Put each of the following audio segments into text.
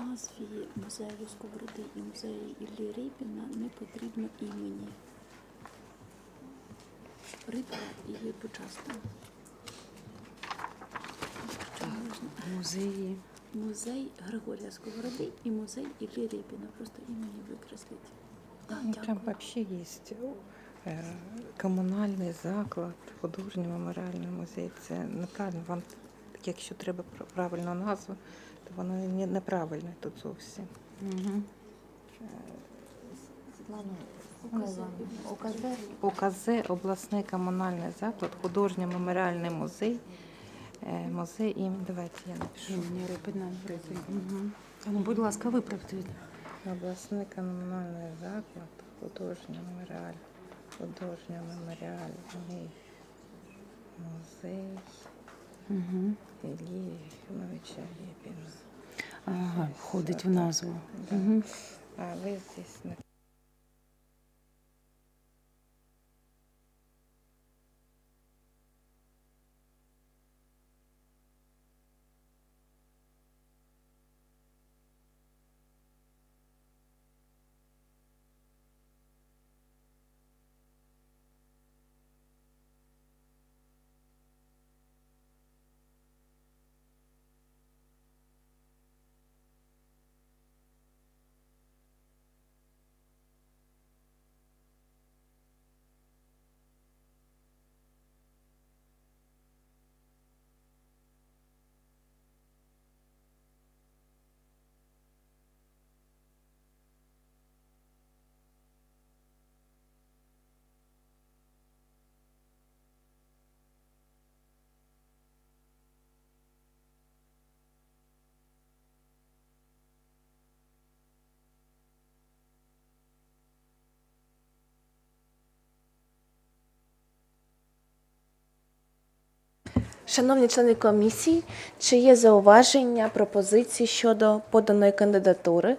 назві музею Сковороди і музею Іллі Рибіна не потрібно імені. Рибка і Бучаста. Музеї. Музей Григорія Сковороди і музей Іллі Рибіна. Просто імені викресліть. Ну, Там вообще есть е, комунальний заклад, художній меморіальний музей. Це неправильно. Вам, якщо треба правильну назву, воно не- неправильне тут зовсім. Угу. Укази. ОКЗ обласний комунальний заклад, художній меморіальний музей. е, Музей імені, давайте я напишу. Імені Рипина. Угу. А ну, будь ласка, виправте. Обласний комунальний заклад, художній меморіаль, художній меморіальний музей Угу. Іллі Єфімовича Рєпіна. Ага, входить в назву. Угу. А ви здесь Шановні члени комісії, чи є зауваження, пропозиції щодо поданої кандидатури?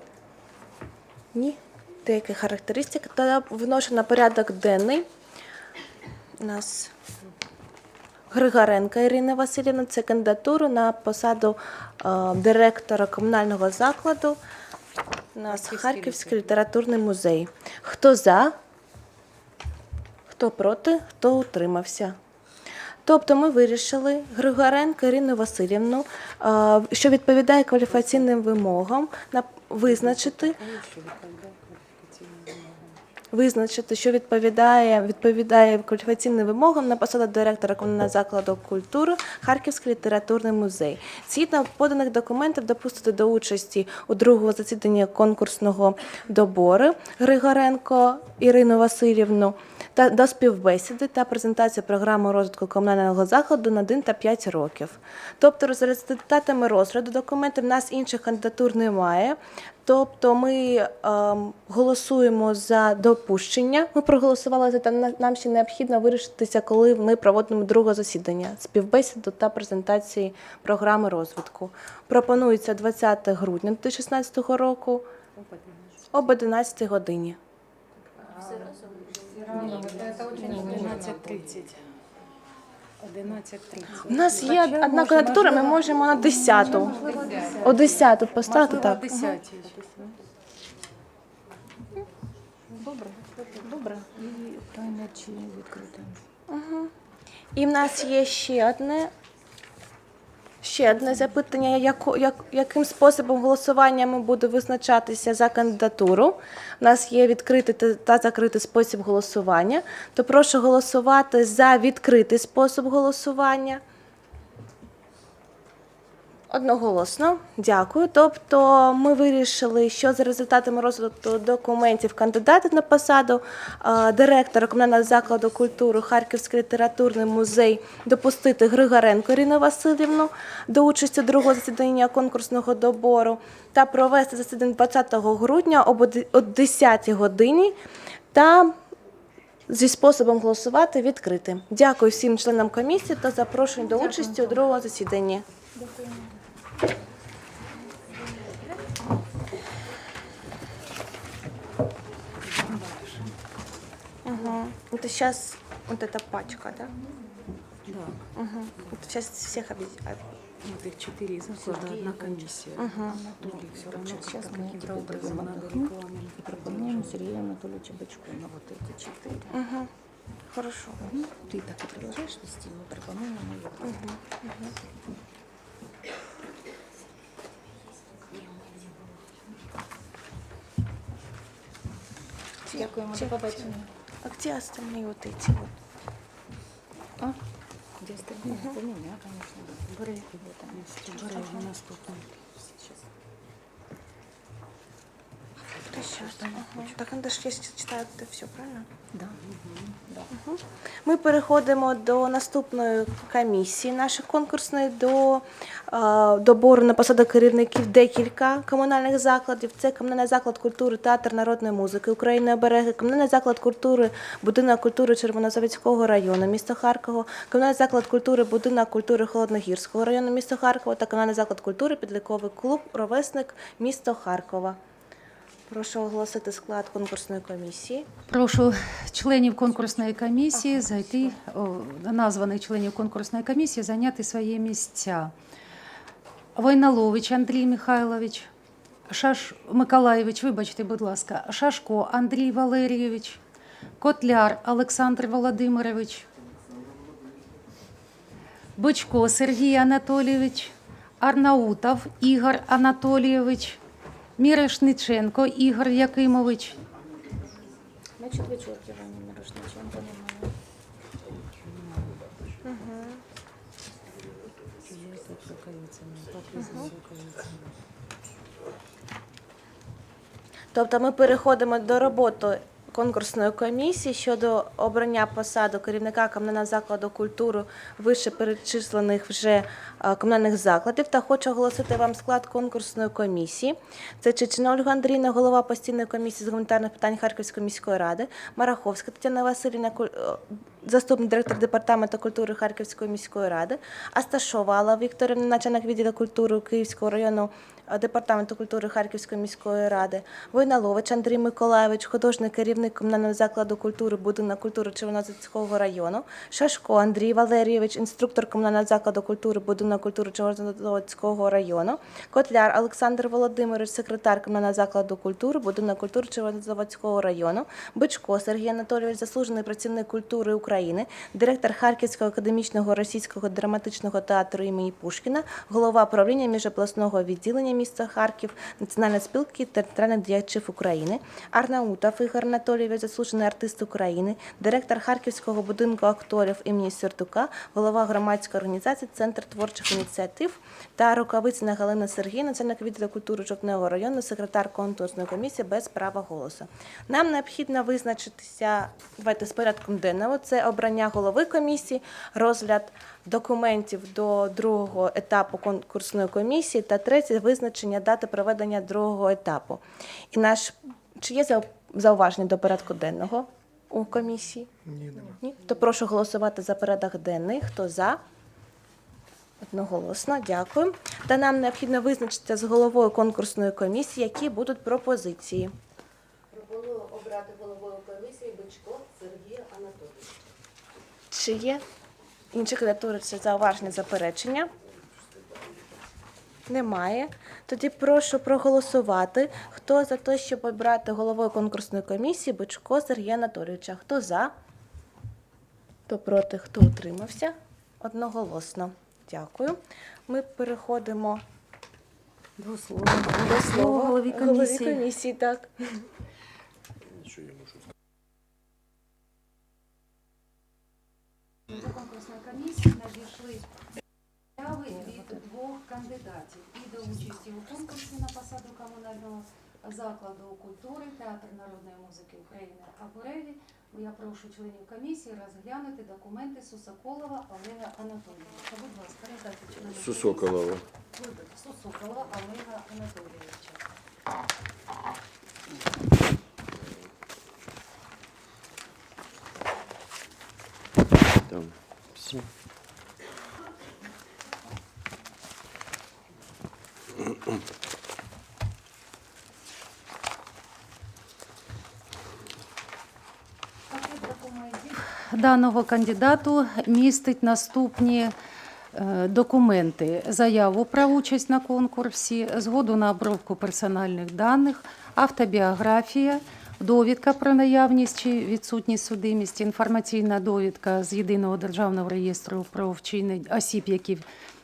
Ні. Деякі характеристики. Тоді вношу на порядок денний. У нас Григоренка Ірина Васильівна. Це кандидатура на посаду е, директора комунального закладу. У нас Харківський літературний музей. Хто за? Хто проти? Хто утримався? Тобто ми вирішили Григоренко Ірину Васильівну, е, що відповідає кваліфікаційним вимогам, на- визначити, визначити, що відповідає, відповідає кваліфікаційним вимогам на посаду директора комунального закладу культури Харківський літературний музей. Згідно поданих документів допустити до участі у другого засідання конкурсного добору Григоренко Ірину Васильівну та до співбесіди та презентації програми розвитку комунального закладу на 1 та 5 років. Тобто, за результатами розгляду документів, нас інших кандидатур немає. Тобто ми ем, голосуємо за допущення. Ми проголосували за те, нам ще необхідно вирішитися, коли ми проводимо друге засідання співбесіду та презентації програми розвитку. Пропонується 20 грудня 2016 року об 11 годині. 11.30. 11.30. У нас є одна кандидатура, ми можемо на 10-ту. О 10-ту поставити Можливо, так. 10. Добре. Добре. І тайна чи відкрите? І в нас є ще одне. Ще одне запитання, яко- як, яким способом голосування ми буде визначатися за кандидатуру. У нас є відкритий та- та закритий спосіб голосування. То прошу голосувати за відкритий спосіб голосування. Одноголосно, дякую. Тобто ми вирішили, що за результатами розгляду документів кандидатів на посаду е, директора комунального закладу культури Харківський літературний музей допустити Григоренко Ірину Васильівну до участі другого засідання конкурсного добору та провести засідання 20 грудня об о 10 годині та зі способом голосувати відкрити. Дякую всім членам комісії та запрошую до участі у другому засіданні. Ага. Это сейчас вот эта пачка, да? Да. Угу. Сейчас всех объединяют. Вот их четыре заклада, одна комиссия. Угу. Других все равно Сейчас как- мы каким-то это образом выберем надо отдохнуть регламент. и пропонуем Сергею Анатольевичу Бычку на вот эти четыре. Угу. Хорошо. Мгм. Ты так и продолжаешь вести, мы пропонуем его. Дякуємо, до побачення. А где остальные вот эти вот? А? Где остальные? У меня, конечно. Бери его там. Бери наступний. Ага. Так если читают это все, правильно? Да. Да. Ми переходимо до наступної комісії нашої конкурсної до е, добору на посаду керівників декілька комунальних закладів. Це комунальний заклад культури, театр народної музики України обереги, комунальний заклад культури, будинок культури Червонозаводського району, місто Харково, комунальний заклад культури, будинок культури Холодногірського району, місто Харково та комунальний заклад культури, підліковий клуб, ровесник, місто Харкова. Прошу оголосити склад конкурсної комісії. Прошу членів конкурсної комісії зайти, о, названих членів конкурсної комісії, зайняти свої місця. Войналович Андрій Михайлович, Шаш... Миколаєвич, вибачте, будь ласка, Шашко Андрій Валерійович, Котляр Олександр Володимирович, Бочко Сергій Анатолійович, Арнаутов Ігор Анатолійович, Мірошниченко Ігор Якимович, Значит, вычеркиваем Мирошниченко немає. Тобто ми переходимо до роботи конкурсної комісії щодо обрання посаду керівника комунального закладу культури вище перечислених вже е, комунальних закладів. Та хочу оголосити вам склад конкурсної комісії. Це Чечина Ольга Андрійна, голова постійної комісії з гуманітарних питань Харківської міської ради, Мараховська Тетяна Васильівна, е, заступник директора департаменту культури Харківської міської ради, Асташова Алла Вікторівна, начальник відділу культури Київського району е, департаменту культури Харківської міської ради, Войналович Андрій Миколаєвич, художній керівник комунального закладу культури, будинок культури Червонозаводського району, Шашко Андрій Валерійович, інструктор комунального закладу культури, будинок культури Червонозаводського району, Котляр Олександр Володимирович, секретар комунального закладу культури, будинок культури Червонозаводського району, Бичко Сергій Анатолійович, заслужений працівник культури України, директор Харківського академічного російського драматичного театру імені Пушкіна, голова правління міжобласного відділення міста Харків, Національної спілки територіальних діячів України, Арнаутов Ігор Анатолійович, заслужений артист України, директор Харківського будинку акторів імені Сертука, голова громадської організації Центр творчих ініціатив та Рукавицина Галина Сергій, начальник відділу культури Жовтневого району, секретар конкурсної комісії без права голосу. Нам необхідно визначитися давайте з порядком денного. Це обрання голови комісії, розгляд документів до другого етапу конкурсної комісії та третє визначення дати проведення другого етапу. І наш чи є зауваження до порядку денного у комісії? Ні, Ні? То прошу голосувати за порядок денний. Хто за? Одноголосно, дякую. Та нам необхідно визначитися з головою конкурсної комісії, які будуть пропозиції. Пропоную обрати головою комісії Бичко. Чи є інші кандидатури чи зауваження заперечення? Немає. Тоді прошу проголосувати. Хто за те, щоб обрати головою конкурсної комісії Бичко Сергія Анатолійовича? Хто за? Хто проти? Хто утримався? Одноголосно. Дякую. Ми переходимо До слова. до слова голові комісії. комісії, так. До конкурсної комісії надійшли заяви від двох кандидатів і до участі у конкурсі на посаду комунального закладу культури Театр народної музики України Абуреві. Я прошу членів комісії розглянути документи Сусаколова Олега Анатолійовича. Будь ласка, роздайте членам Сусоколова. Сусоколова Олега Анатолійовича. Всі. Даного кандидату містить наступні е, документи: заяву про участь на конкурсі, згоду на обробку персональних даних, автобіографія, довідка про наявність чи відсутність судимості, інформаційна довідка з єдиного державного реєстру про вчинення осіб, які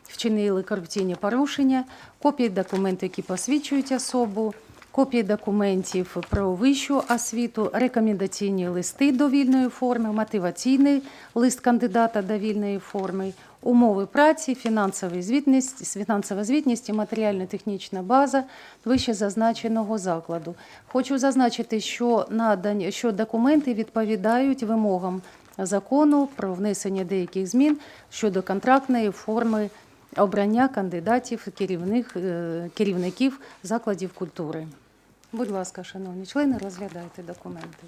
вчинили корупційні порушення, копії документів, які посвідчують особу, копії документів про вищу освіту, рекомендаційні листи до вільної форми, мотиваційний лист кандидата до вільної форми, умови праці, фінансова звітність, фінансова звітність і матеріально-технічна база вище зазначеного закладу. Хочу зазначити, що надані, що документи відповідають вимогам закону про внесення деяких змін щодо контрактної форми обрання кандидатів керівних, е, керівників закладів культури. Будь ласка, шановні члени, розглядайте документи.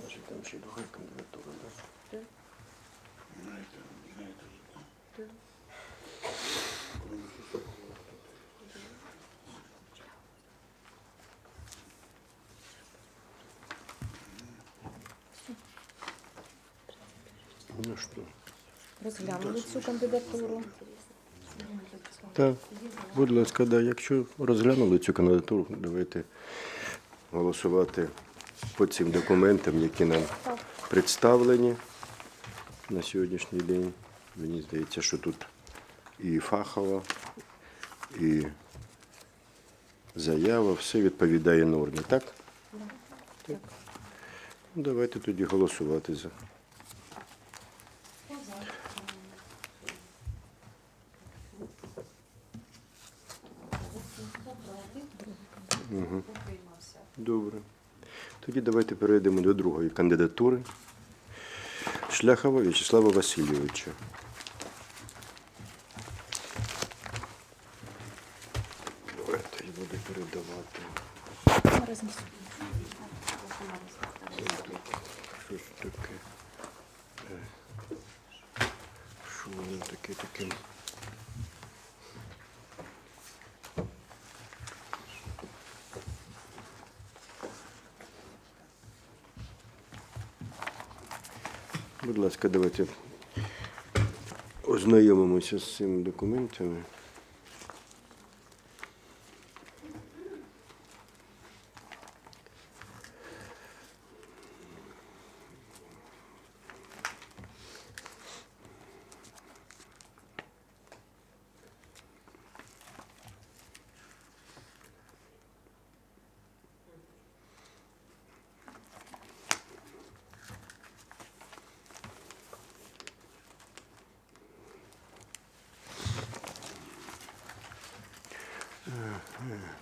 Значить, там ще друга кандидатура, да? Ну що? Розглянули цю кандидатуру. Так, будь ласка, да, якщо розглянули цю кандидатуру, давайте голосувати по цим документам, які нам представлені на сьогоднішній день. Мені здається, що тут і фахова, і заява, все відповідає нормі, так? Так. Ну, давайте тоді голосувати за. Утримався. Добре. Тоді давайте перейдемо до другої кандидатури. Шляхова В'ячеслава Васильовича. Давайте я буду передавати. Разом з Що ж таке? Е, Що воно таке таке? Будь ласка, давайте ознайомимося з цими документами. 嗯。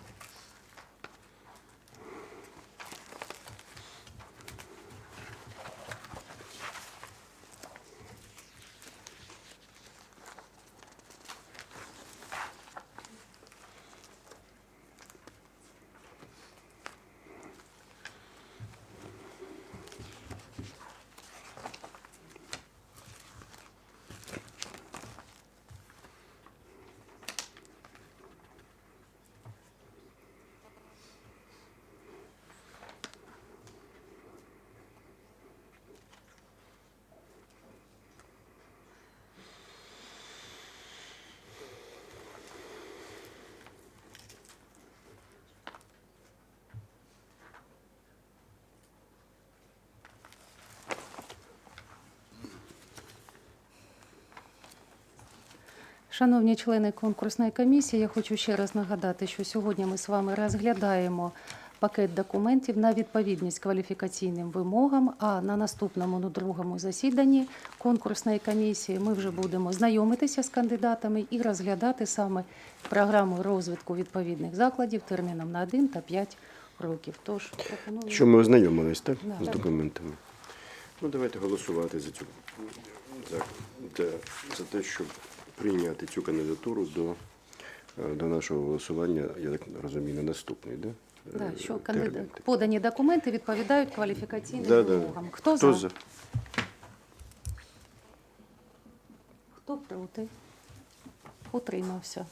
Шановні члени конкурсної комісії, я хочу ще раз нагадати, що сьогодні ми з вами розглядаємо пакет документів на відповідність кваліфікаційним вимогам. А на наступному на другому засіданні конкурсної комісії ми вже будемо знайомитися з кандидатами і розглядати саме програму розвитку відповідних закладів терміном на 1 та 5 років. Тож пропоную Що ми ознайомились, так? Да. З документами. Ну, давайте голосувати за цю за, за, за те, щоб прийняти цю кандидатуру до, е, до нашого голосування, я так розумію, на наступний, да? Да, Е, що кандидат, подані документи відповідають кваліфікаційним Да, да. Хто, Хто за? за? Хто проти? Утримався.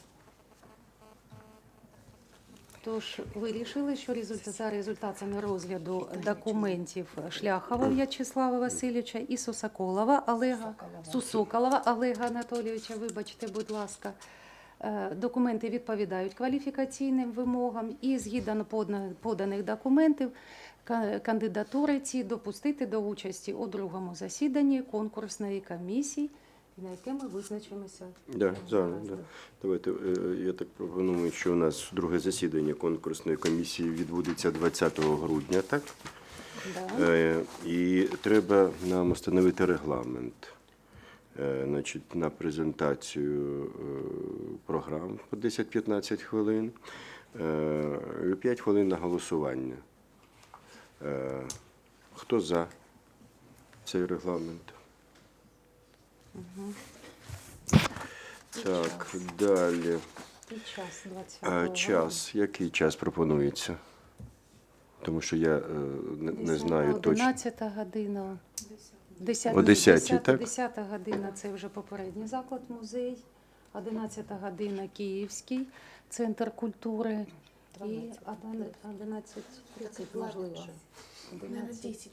Тож вирішили, що за результатами розгляду документів Шляхова В'ячеслава Васильовича і Сусаколова Олега Сусоколова Олега Анатолійовича, вибачте, будь ласка. е, Документи відповідають кваліфікаційним вимогам і згідно поданих документів кандидатури ці допустити до участі у другому засіданні конкурсної комісії, на яке ми визначимося. Да, зараз, да. Давайте, е, я так пропоную, що у нас друге засідання конкурсної комісії відбудеться 20 грудня, так? Да. Е, І треба нам встановити регламент. Е, Значить, на презентацію е, програм по 10-15 хвилин, е, і 5 хвилин на голосування. Е, Хто за цей регламент? Так, далі. І час 20 А, час. Який час пропонується? Тому що я е, не, не знаю точно. 11 година. 10, О 10-й, так? 10 година це вже попередній заклад, музей. 11 година Київський центр культури. І 11.30 можливо. 10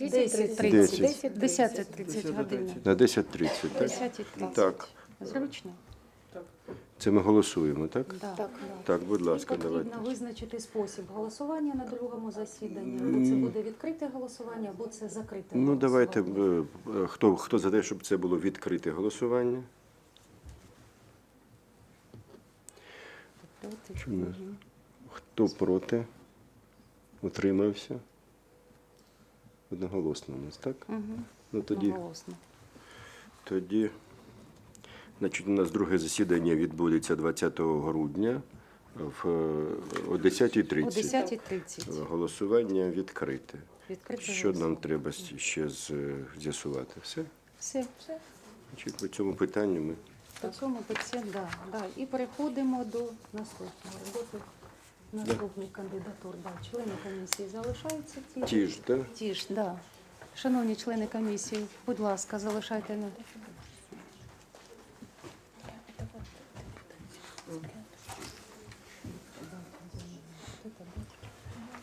10.30. 10. 10.30 година. На 10.30, так? 10.30. Так. Зручно? Це ми голосуємо, так? Да. Так. Так, будь ласка, потрібно давайте. визначити спосіб голосування на другому засіданні. Або це буде відкрите голосування, або це закрите Ну, давайте, голосування. е, е, хто, хто за те, щоб це було відкрите голосування? Проти? Хто проти? Утримався? Одноголосно у нас, так? Мгм. Ну, тоді, Одноголосно. тоді, значить, у нас друге засідання відбудеться 20 грудня в, е, о 10.30. О 10.30. Голосування відкрите. Відкрите Що нам голосування. треба с- ще з- з'ясувати? Все? Все. все. Значить, по цьому питанню ми. По цьому питці, да, да. І переходимо до наступної роботи. Наступних кандидатур. Да. Члени комісії залишаються ті. Ті ж, так? Ті ж, да. Шановні члени комісії, будь ласка, залишайте на.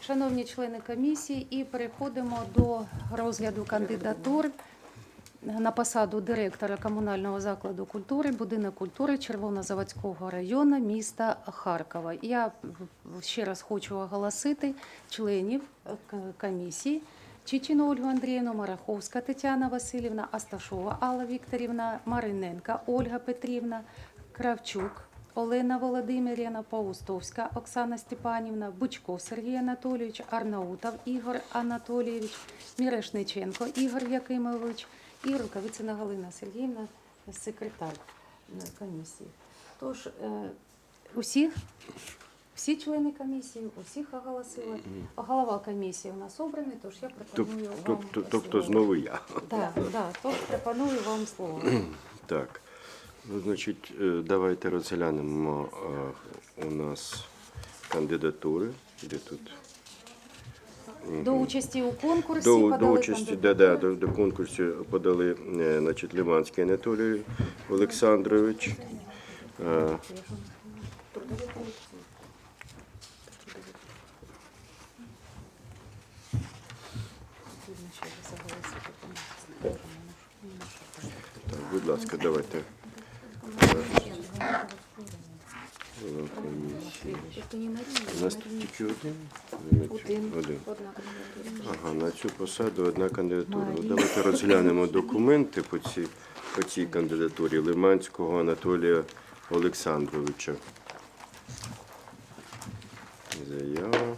Шановні члени комісії, і переходимо до розгляду кандидатур на посаду директора комунального закладу культури, будинок культури Червонозаводського району міста Харкова. Я ще раз хочу оголосити членів е, комісії. Чичину Ольгу Андріївну, Мараховська Тетяна Васильівна, Асташова Алла Вікторівна, Мариненка Ольга Петрівна, Кравчук Олена Володимирівна, Паустовська Оксана Степанівна, Бучков Сергій Анатолійович, Арнаутов Ігор Анатолійович, Мірешниченко Ігор Якимович і Рукавицина Галина Сергіївна, секретар е, комісії. Тож е, усіх, всі члени комісії, усіх оголосили. Голова комісії у нас обраний, тож я пропоную вам Тобто, тобто слово. знову я. Так, да, тож пропоную вам слово. Так. Ну, значить, е, давайте розглянемо е, у нас кандидатури. Де тут? До участі у конкурсі До, до участі да, да, до, до конкурсу подали е, значить, Лиманський Анатолій Олександрович. Так, будь ласка, давайте. У нас тут тільки один? Один. Один. Ага, на цю посаду одна кандидатура. Ну, Давайте розглянемо документи по цій по цій кандидатурі Лиманського Анатолія Олександровича. Заява.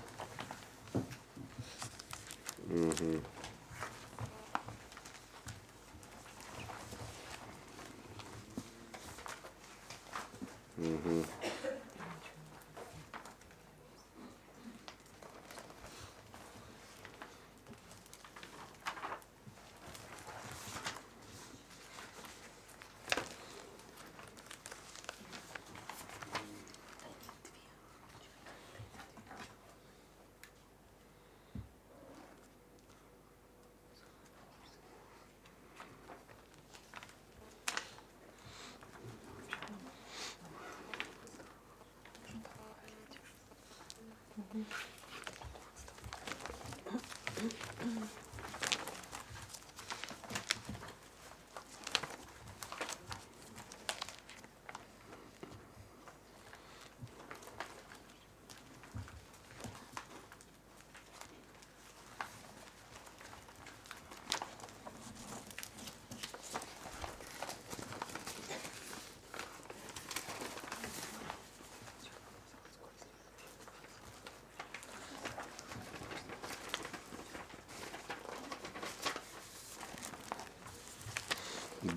Угу.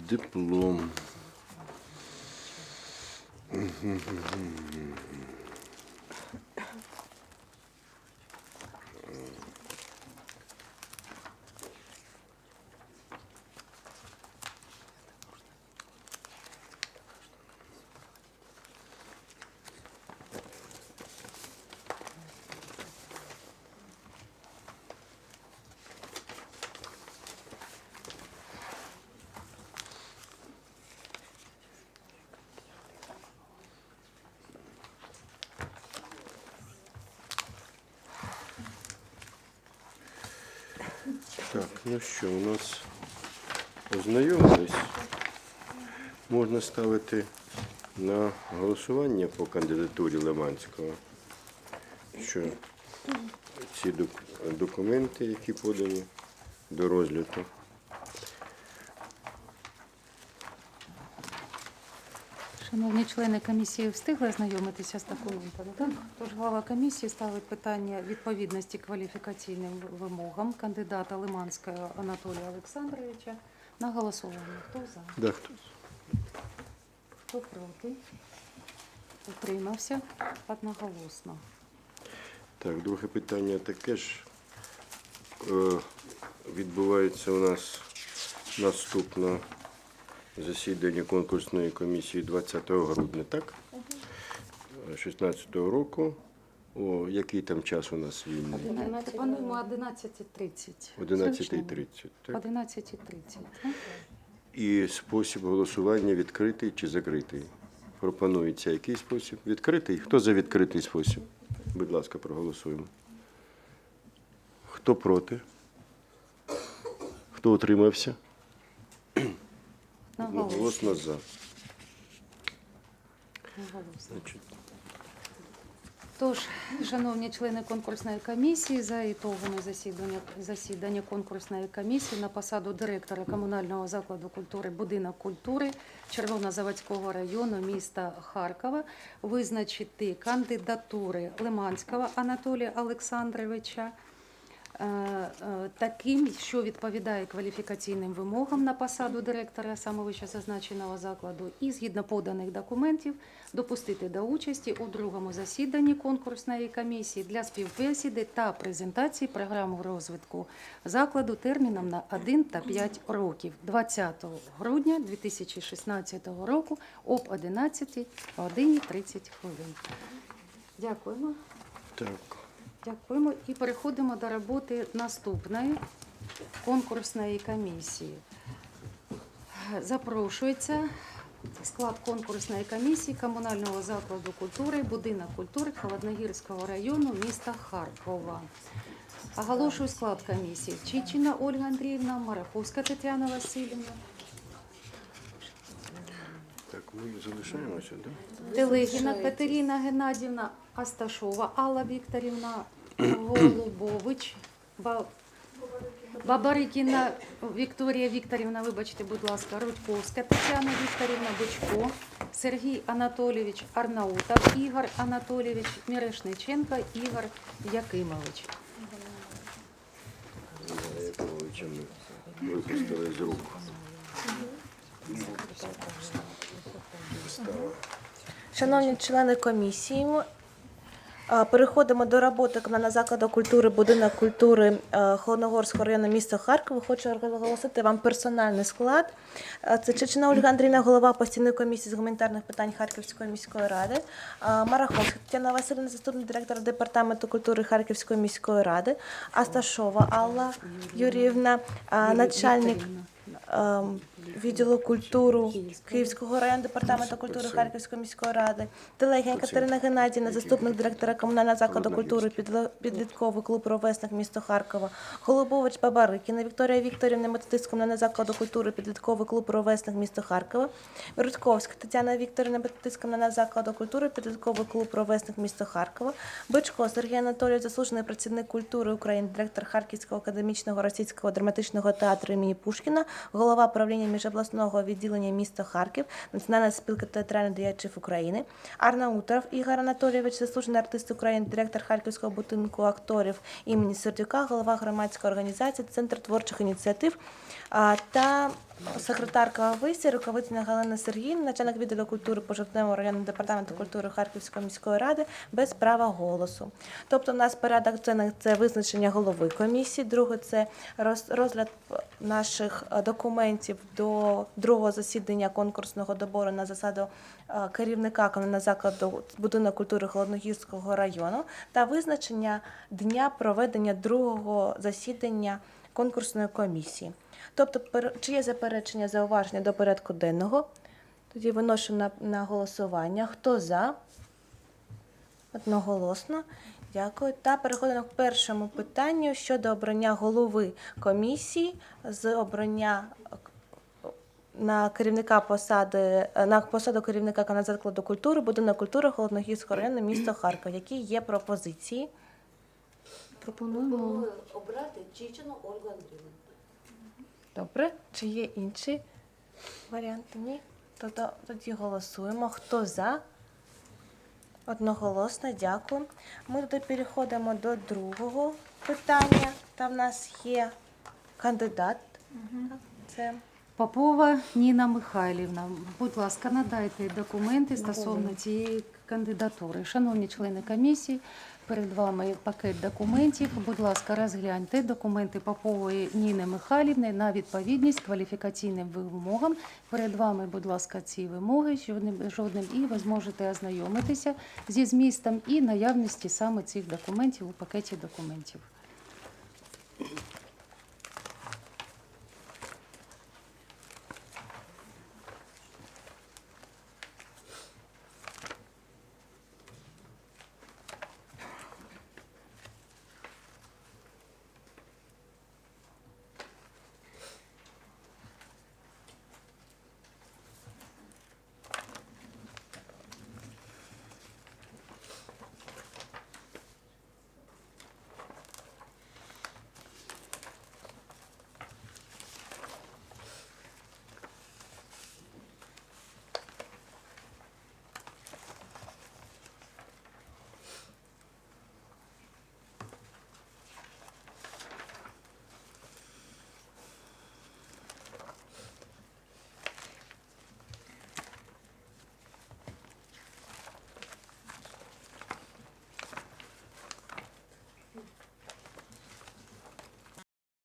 Диплом. Так, ну що, у нас ознайомились. Можна ставити на голосування по кандидатурі Лиманського, що ці док- документи, які подані до розгляду. Шановні члени комісії встигли ознайомитися з документами. Так? Тож голова комісії ставить питання відповідності кваліфікаційним вимогам кандидата Лиманського Анатолія Олександровича на голосування. Хто за? Да, хто? Хто проти? Утримався одноголосно. Так, друге питання таке ж. Е, Відбувається у нас наступне засідання конкурсної комісії 20 грудня, так? 16 року. О, який там час у нас вільний? Пропонуємо 11.30. 11.30. Так? 11.30. так? І спосіб голосування відкритий чи закритий? Пропонується який спосіб? Відкритий? Хто за відкритий спосіб? Будь ласка, проголосуємо. Хто проти? Хто утримався? Наголосно. Голосно за. Значить, Тож, шановні члени конкурсної комісії, за ітогами засідання, засідання конкурсної комісії на посаду директора комунального закладу культури Будинок культури Червонозаводського району міста Харкова визначити кандидатури Лиманського Анатолія Олександровича таким, що відповідає кваліфікаційним вимогам на посаду директора саме вище зазначеного закладу, і згідно поданих документів допустити до участі у другому засіданні конкурсної комісії для співбесіди та презентації програми розвитку закладу терміном на 1 та 5 років 20 грудня 2016 року об 11 годині 30 хвилин. Дякуємо. так. Дякуємо і переходимо до роботи наступної конкурсної комісії. Запрошується склад конкурсної комісії комунального закладу культури, будинок культури Холодногірського району міста Харкова. Оголошую склад комісії. Чичина Ольга Андріївна, Мараховська Тетяна Васильівна, Так, ми залишаємося, так? Телегіна Катерина Геннадівна, Асташова Алла Вікторівна, Голубович, Ба- Бабарикіна Вікторія Вікторівна, вибачте, будь ласка, Рудьковська Тетяна Вікторівна, Бучко, Сергій Анатолійович Арнаутов, Ігор Анатолійович, Мірошниченко, Ігор Якимович. Шановні члени комісії, переходимо до роботи на закладу культури, будинок культури е, Холодногорського району міста Харкова. Хочу оголосити вам персональний склад. Е, Це Чечина Ольга Андрійна, голова постійної комісії з гуманітарних питань Харківської міської ради, е, Мараховська Тетяна Васильівна, заступник директора департаменту культури Харківської міської ради, Асташова Алла Юріївна, начальник відділу культури Київського району департаменту культури Харківської міської ради, Телегія Катерина Геннадіївна, заступник директора комунального закладу культури підлітковий клуб ровесник місто Харкова, Голубович Бабарикіна, Вікторія Вікторівна, методист комунального закладу культури підлітковий клуб ровесник місто Харкова, Рудьковська Тетяна Вікторівна, методист комунального закладу культури підлітковий клуб ровесник місто Харкова, Бичко Сергій Анатолійович, заслужений працівник культури України, директор Харківського академічного російського драматичного театру імені Пушкіна, голова правління міжобласного відділення міста Харків, Національна спілка театральних діячів України, Арнаутов Ігор Анатолійович, заслужений артист України, директор Харківського будинку акторів імені Сердюка, голова громадської організації Центр творчих ініціатив та секретарка ВИСі, руководителя Галина Сергіївна, начальник відділу культури пожитневого районного департаменту культури Харківської міської ради без права голосу. Тобто, у нас порядок денний – це визначення голови комісії, друге це роз- розгляд наших е, документів до другого засідання конкурсного добору на засаду е, керівника комунального закладу будинок культури Холодногірського району та визначення дня проведення другого засідання конкурсної комісії. Тобто, чи є заперечення зауваження до порядку денного? Тоді виношу на, на голосування. Хто за? Одноголосно. Дякую. Та переходимо к першому питанню щодо обрання голови комісії з обрання на керівника посади на посаду керівника каналу закладу культури, будинок культури Холодногірського району, місто Харків. Які є пропозиції? Пропонуємо обрати Чичину Ольгу Андріївну. Добре. Чи є інші варіанти? Ні. Тоді, тоді голосуємо. Хто за? Одноголосно, дякую. Ми тоді переходимо до другого питання. Там в нас є кандидат. Це Попова Ніна Михайлівна. Будь ласка, надайте документи стосовно цієї кандидатури. Шановні члени комісії, перед вами пакет документів. Будь ласка, розгляньте документи Попової Ніни Михайлівни на відповідність кваліфікаційним вимогам. Перед вами, будь ласка, ці вимоги жодним, жодним і ви зможете ознайомитися зі змістом і наявності саме цих документів у пакеті документів.